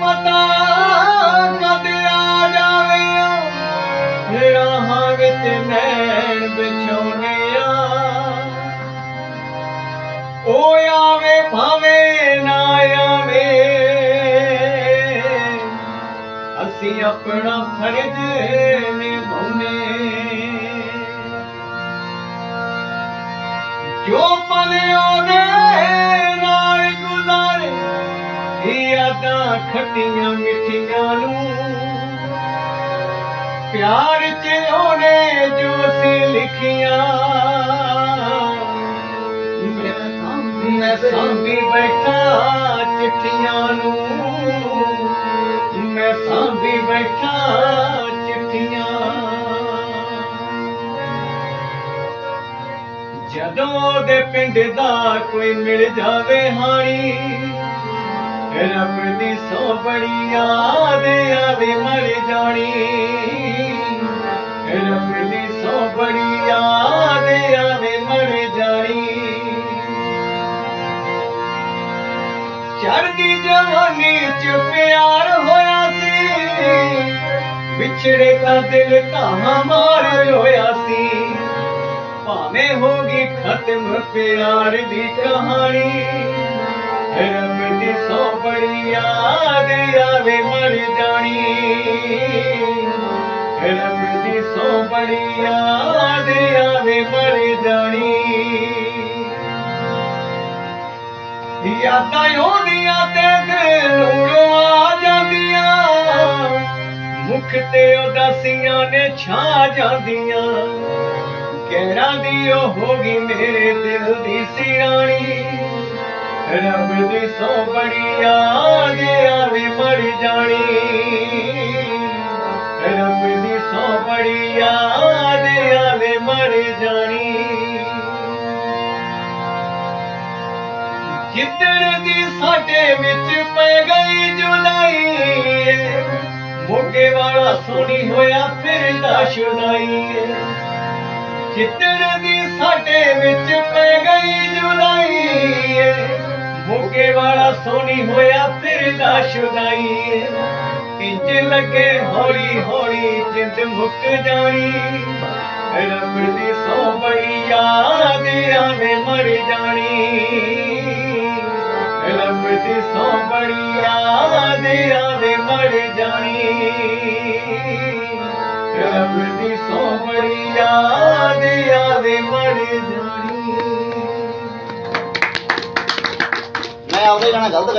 ਪਤਾ ਕਦ ਆ ਜਾਵੇ ਰਾਹਾਂ ਵਿੱਚ ਨੈਣ ਵਿਛੋਨੇ ਆ ਉਹ ਆਵੇ ਭਾਵੇਂ ਨਾ ਆਵੇ। ਅਸੀਂ ਆਪਣਾ ਫਰਜ਼ ਨਿਭਾਉਨੇ ਜੋ ਪਲ ਉਹਦੇ ਯਾਦਾਂ ਖੱਟੀਆਂ ਮਿੱਠੀਆਂ ਨੂੰ। ਪਿਆਰ ਚ ਉਹਨੇ ਜੋ ਸੀ ਲਿਖੀਆਂ। ਮੈਂ- ਸਾਂਭੀ ਬੈਠਾ ਚਿੱਠੀਆਂ ਨੂੰ। ਮੈਂ ਸਾਂਭੀ ਬੈਠਾ ਚਿੱਠੀਆਂ। ਜਦੋਂ ਉਹਦੇ ਪਿੰਡ ਦਾ ਕੋਈ ਮਿਲ ਜਾਵੇ ਹਾਣੀ ਰੱਬ ਦੀ ਸੋ ਬੜੀ ਯਾਦ ਆਵੇ ਮਰ ਜਾਣੀ। ਰੱਬ ਦੀ ਸੋ ਬੜੀ ਯਾਦ ਆਵੇ ਮਰ ਜਾਣੀ। ਚੜਦੀ ਜਵਾਨੀ ਚ ਪਿਆਰ ਹੋਇਆ ਸੀ। ਵਿਛੜੇ ਦਾ ਦਿਲ ਤਾਂ ਮਾਰ ਰੋਇਆ ਸੀ। ਭਾਵੇਂ ਹੋ ਗਈ ਖਤਮ ਪਿਆਰ ਦੀ ਕਹਾਣੀ। ਰੱਬ ਦੀ ਸੋ ਬੜੀ ਯਾਦ ਆਵੇ, ਮਰ ਜਾਣੀ। ਰੱਬ ਦੀ ਸੋ ਬੜੀ ਯਾਦ ਆਵੇ, ਮਰ ਜਾਣੀ। ਯਾਦਾਂ ਉਹਦੀਆਂ ਤੇ ਦਿਲ ਆ ਜਾਂਦੀਆਂ। ਮੁਖ ਤੇ ਉਦਾਸੀਆਂ ਨੇ ਛਾ ਜਾਂਦੀਆਂ। ਕਹਿਰਾਂ ਦੀ ਉਹ ਹੋ ਗਈ ਮੇਰੇ ਦਿਲ ਦੀ ਸਿਰਾਣੀ। ਰੱਬ ਦੀ ਸੋ ਬੜੀ ਯਾਦ ਆਵੇ ਮਰ ਜਾਣੀ ਰੱਬ ਦੀ ਸੋ ਬੜੀ ਯਾਦ ਆਵੇ ਮਰ ਜਾਣੀ ਜਿੱਦਣ ਦੀ ਸਾਡੇ ਵਿੱਚ ਪੈ ਗਈ ਜੁਦਾਈ ਏ, ਮੋਢੇ ਵਾਲਾ ਸੋਣੀ ਹੋਇਆ ਫਿਰਦਾ ਸ਼ੁਦਾਈ ਏ। ਜਿੱਦਣ ਦੀ ਵਾਲਾ ਹੋਇਆ ਫਿਰਦਾ ਸ਼ੁਦਾਈ। ਇੰਜ ਲੱਗੇ ਹੌਲੀ ਹੌਲੀ ਜਿੰਦ ਮੁੱਕ ਜਾਣੀ। ਰੱਬ ਦੀ ਸੋ ਯਾਦ ਆਵੇ ਮਰ ਜਾਣੀ। ਰੱਬ ਦੀ ਸੋ ਬੜੀ ਯਾਦ ਆਵੇ ਮਰ ਜਾਣੀ। ਰੱਬ ਦੀ ਸੋ ਬੜੀ ਯਾਦ ਆਵੇ ਮਰ ਜਾਣਾ ਗਲਤ